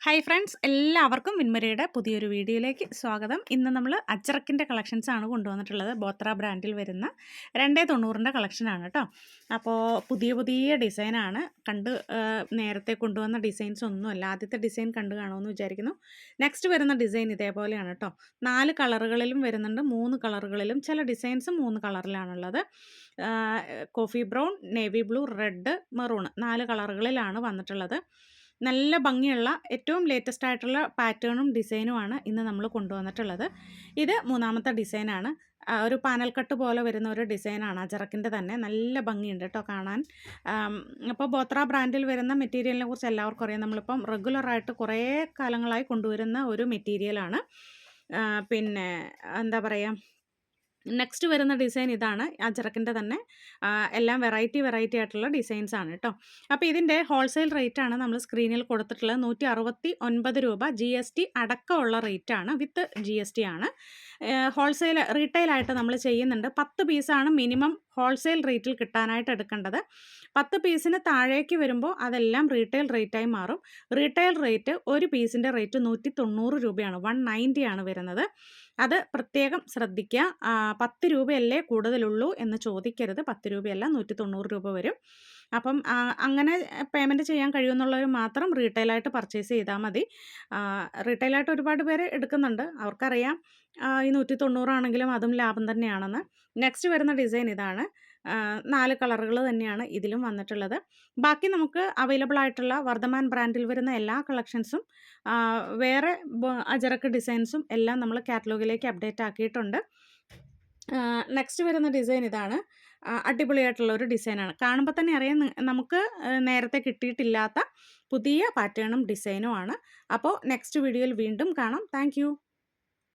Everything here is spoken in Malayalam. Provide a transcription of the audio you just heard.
ഹായ് ഫ്രണ്ട്സ് എല്ലാവർക്കും വിൻമരയുടെ പുതിയൊരു വീഡിയോയിലേക്ക് സ്വാഗതം. ഇന്ന് നമ്മൾ അച്ചറക്കിന്റെ കളക്ഷൻസ് ആണ് കൊണ്ടുവന്നിട്ടുള്ളത്. ബോത്ര ബ്രാൻഡിൽ വരുന്ന രണ്ടേ തൊണ്ണൂറിന്റെ കളക്ഷനാണ് കേട്ടോ അപ്പോൾ പുതിയ പുതിയ ഡിസൈനാണ് കണ്ട് നേരത്തെ കൊണ്ടുവന്ന ഡിസൈൻസ് ഒന്നുമല്ല. ആദ്യത്തെ ഡിസൈൻ കണ്ടു കാണുമെന്ന് വിചാരിക്കുന്നു. നെക്സ്റ്റ് വരുന്ന ഡിസൈൻ ഇതേപോലെയാണ് കേട്ടോ നാല് കളറുകളിലും വരുന്നുണ്ട്. മൂന്ന് കളറുകളിലും ചില ഡിസൈൻസ് മൂന്ന് കളറിലാണുള്ളത്. Coffee brown navy blue red maroon നാല് കളറുകളിലാണ് വന്നിട്ടുള്ളത്. നല്ല ഭംഗിയുള്ള ഏറ്റവും ലേറ്റസ്റ്റ് ആയിട്ടുള്ള പാറ്റേണും ഡിസൈനുമാണ് ഇന്ന് നമ്മൾ കൊണ്ടുവന്നിട്ടുള്ളത്. ഇത് മൂന്നാമത്തെ ഡിസൈനാണ് ഒരു പാനൽ കട്ട് പോലെ വരുന്ന ഒരു ഡിസൈനാണ് അജറക്കിന്റെ തന്നെ. നല്ല ഭംഗിയുണ്ട് കേട്ടോ കാണാൻ. അപ്പോൾ ബോത്ര ബ്രാൻഡിൽ വരുന്ന മെറ്റീരിയലിനെ കുറിച്ച് എല്ലാവർക്കും അറിയാം. നമ്മളിപ്പം റെഗുലറായിട്ട് കുറേ കാലങ്ങളായി കൊണ്ടുവരുന്ന ഒരു മെറ്റീരിയലാണ് പിന്നെ എന്താ പറയുക നെക്സ്റ്റ് വരുന്ന ഡിസൈൻ ഇതാണ്. അജറക്കിന്റെ തന്നെ എല്ലാം വെറൈറ്റി വെറൈറ്റി ആയിട്ടുള്ള ഡിസൈൻസ് ആണ് കേട്ടോ അപ്പോൾ ഇതിന്റെ ഹോൾസെയിൽ റേറ്റാണ് നമ്മൾ സ്ക്രീനിൽ കൊടുത്തിട്ടുള്ളത് നൂറ്റി അറുപത്തി ഒൻപത് രൂപ. ജി എസ് ടി അടക്കമുള്ള റേറ്റാണ് വിത്ത് ജി എസ് ടി ആണ്. ഹോൾസെയിൽ റീറ്റെയിലായിട്ട് നമ്മൾ ചെയ്യുന്നുണ്ട്. പത്ത് പീസാണ് മിനിമം ഹോൾസെയിൽ റേറ്റിൽ കിട്ടാനായിട്ട് എടുക്കേണ്ടത്. പത്ത് പീസിന് താഴേക്ക് വരുമ്പോൾ അതെല്ലാം റീറ്റെയിൽ റേറ്റായി മാറും. റീറ്റെയിൽ റേറ്റ് ഒരു പീസിന്റെ റേറ്റ് നൂറ്റി തൊണ്ണൂറ് രൂപയാണ്. വൺ നയന്റിയാണ് വരുന്നത്. അത് പ്രത്യേകം ശ്രദ്ധിക്കുക പത്ത് രൂപയല്ലേ കൂടുതലുള്ളൂ എന്ന് ചോദിക്കരുത്. പത്ത് രൂപയല്ല നൂറ്റി തൊണ്ണൂറ് രൂപ വരും. അപ്പം അങ്ങനെ പേയ്മെന്റ് ചെയ്യാൻ കഴിയുമെന്നുള്ളവർ മാത്രം റീറ്റെയിലായിട്ട് പർച്ചേസ് ചെയ്താൽ മതി. റീറ്റെയിലായിട്ട് ഒരുപാട് പേര് എടുക്കുന്നുണ്ട്. അവർക്കറിയാം ഈ നൂറ്റി തൊണ്ണൂറാണെങ്കിലും അതും ലാഭം തന്നെയാണെന്ന്. നെക്സ്റ്റ് വരുന്ന ഡിസൈൻ ഇതാണ്. നാല് കളറുകൾ തന്നെയാണ് ഇതിലും വന്നിട്ടുള്ളത്. ബാക്കി നമുക്ക് അവൈലബിൾ ആയിട്ടുള്ള വർദ്ധമാൻ ബ്രാൻഡിൽ വരുന്ന എല്ലാ കളക്ഷൻസും വേറെ അജറക്ക് ഡിസൈൻസും എല്ലാം നമ്മൾ കാറ്റലോഗിലേക്ക് അപ്ഡേറ്റ് ആക്കിയിട്ടുണ്ട്. നെക്സ്റ്റ് വരുന്ന ഡിസൈൻ ഇതാണ്. അടിപൊളിയായിട്ടുള്ള ഒരു ഡിസൈനാണ് കാണുമ്പോൾ തന്നെ അറിയാം നമുക്ക് നേരത്തെ കിട്ടിയിട്ടില്ലാത്ത പുതിയ പാറ്റേണും ഡിസൈനുമാണ് അപ്പോൾ നെക്സ്റ്റ് വീഡിയോയിൽ വീണ്ടും കാണാം. താങ്ക്